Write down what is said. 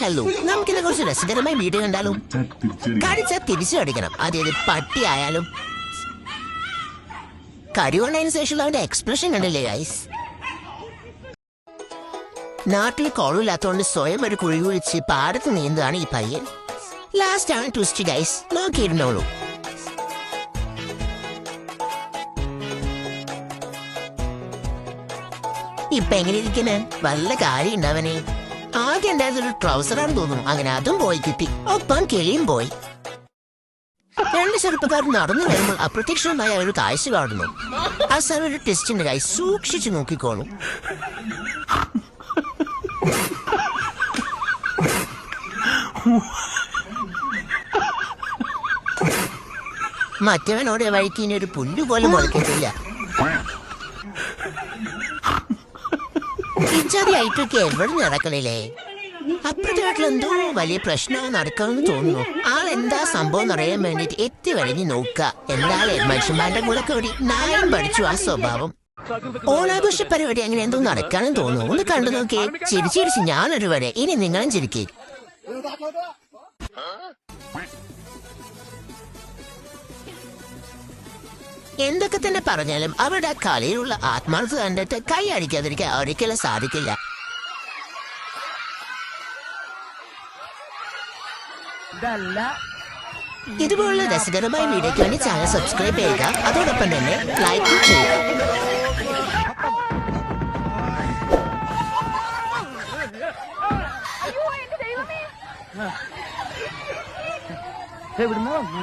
Hello നമുക്കിനെ കുറിച്ച് രസകരമായ video കണ്ടാലും? കടിച്ച തിരിച്ചു അടിക്കണം അതായത് പട്ടി ആയാലും. കൊണ്ടതിന് ശേഷമുള്ള അവന്റെ എക്സ്പ്രഷൻ കണ്ടില്ലേ ഗൈസ് നാട്ടിൽ കോളില്ലാത്തോണ്ട് സ്വയം ഒരു കുഴി കുഴിച്ച് പാടത്ത് നീന്താണ് ഈ പയ്യൻ. ലാസ്റ്റ് ആണ് ട്വിസ്റ്റ് ഗൈസ് നോക്കിയിരുന്നോളൂ. ഇപ്പൊ എങ്ങനെ ഇരിക്കണേ വല്ല കാര്യം ഉണ്ടാവനെ ആദ്യം ഉണ്ടായത് ഒരു ട്രൗസറാണ് തോന്നുന്നു. അങ്ങനെ അതും പോയി കിട്ടി. ഒപ്പം കിളിയും പോയി. രണ്ട് ചെറുപ്പക്കാർ നടന്നു വരുമ്പോൾ അപ്രത്യക്ഷമായ ഒരു കാഴ്ച കാണുന്നു. അവസാനം ഒരു ടെസ്റ്റിന്റെ കൈ സൂക്ഷിച്ചു നോക്കിക്കോളും. മറ്റവനോട് വഴിക്ക് ഇനി ഒരു പുല്ലുപോലും മുളക്കത്തില്ല ഇച്ചാതി ആയിട്ടൊക്കെ എവിടെ നടക്കണില്ലേ? അപ്പുറത്തെ എന്തോ വലിയ പ്രശ്നം നടക്കണമെന്ന് തോന്നുന്നു. ആൾ എന്താ സംഭവം എന്നറിയാൻ വേണ്ടിട്ട് എത്തി വരഞ്ഞ് നോക്കുക. എന്നാലേ മനുഷ്യന്മാരുടെ കൂടെ കൂടി നായം പഠിച്ചു ആ സ്വഭാവം. ഓണാഘോഷ പരിപാടി അങ്ങനെ എന്തോ നടക്കാനും തോന്നുന്നു. ഒന്ന് കണ്ടു നോക്കിയേ. ചിരിച്ചിരിച്ച് ഞാനൊരു വരെ. ഇനി നിങ്ങളും ചിരിക്കേ. എന്തൊക്കെ തന്നെ പറഞ്ഞാലും അവരുടെ ആ കളിയിലുള്ള ആത്മാർത്ഥത കണ്ടിട്ട് കൈ അടിക്കാതിരിക്കാൻ ഒരിക്കലും സാധിക്കില്ല. ഇതുപോലുള്ള രസകരമായ വീഡിയോയ്ക്ക് വേണ്ടി ചാനൽ സബ്സ്ക്രൈബ് ചെയ്യുക. അതോടൊപ്പം തന്നെ ലൈക്ക് ചെയ്യുക. എവിടുന്ന വന്നു?